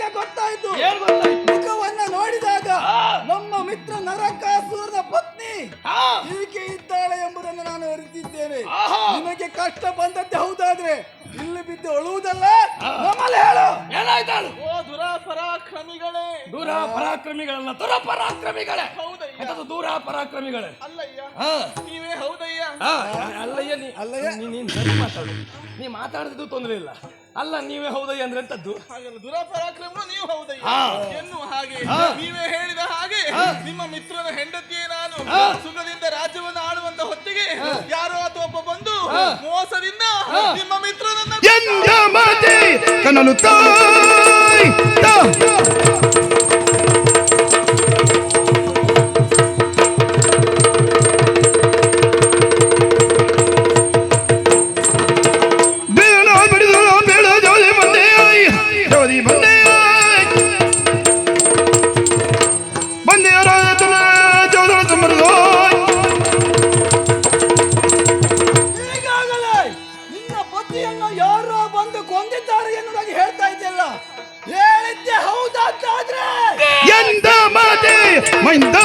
ಈಗ ಗೊತ್ತಾಯ್ತು. ಏನ್ ಗೊತ್ತಾಯ್ತು? ಮುಖವನ್ನ ನೋಡಿದಾಗ ನಮ್ಮ ಮಿತ್ರ ನರಕಾಸುರನ ಪತ್ನಿ ಹೀಗೆ ಈಕೆ ಇದ್ದಾಳೆ ಎಂಬುದನ್ನು ನಾನು ಅರಿತಿದ್ದೇನೆ. ನಿಮಗೆ ಕಷ್ಟ ಬಂದದ್ದೇ ಹೌದಾದ್ರೆ ಇಲ್ಲಿ ಬಿದ್ದು ಅಳುವುದಲ್ಲ? ನಮ್ಮಲ್ಲಿ ಹೇಳು. ಏನಾಯ್ತಾಳು ಓ ದುರಾಪರಾಕ್ರಮಿಗಳೇ. ದುರಾಪರಾಕ್ರಮಿಗಳಲ್ಲ ದುರ ಪರಾಕ್ರಮಿಗಳೇ ಹೌದಯ್ಯ. ಎಂತದು ದೂರ ಪರಾಕ್ರಮಿಗಳೇ ಅಲ್ಲಯ್ಯ ಹಾ ನೀವೇ ಹೌದಯ್ಯ. ಅಲ್ಲಯ್ಯ ನೀ ಅಲ್ಲಯ್ಯ. ನೀ- ನೀನ್ ಸರಿ ಮಾತಾಡು. ನೀ ಮಾತಾಡಿದ್ದು ತೊಂದರೆ ಇಲ್ಲ. ಅಲ್ಲ ನೀವೇ ಹೌದಯ್ಯ ಅಂದ್ರೆ ಎಂತದ್ದು ಹಾಗಲ್ಲ ದುರಾಪರಾಕ್ರಮ ನೀವು ಹೌದಯ್ಯ. ಎನ್ನು ಎನ್ನುವ ಹಾಗೆ ನೀವೇ ಹೇಳಿದ ಹಾಗೆ ನಿಮ್ಮ ಮಿತ್ರನ ಹೆಂಡತಿಯೇ ನಾನು. ಸುಖದಿಂದ ರಾಜ್ಯವನ್ನು ಆಳುವಂತ ಹೊತ್ತಿಗೆ ಯಾರೋ ಅಥವಾ ಒಬ್ಬ ಬಂದು. ಮೋಸದಿಂದ ನಿಮ್ಮ ಮಿತ್ರನನ್ನ ಈಗಾಗಲೇ ನಿನ್ನ ಯಾರೋ ಬಂದು ಕೊಂದಿದ್ದಾರೆ ಹೇಳ್ತಾ ಇದ್ದಿಲ್ಲ ಹೇಳಿದ್ದೆ ಎಂದ ಮಾತೆ ಮೈಂದ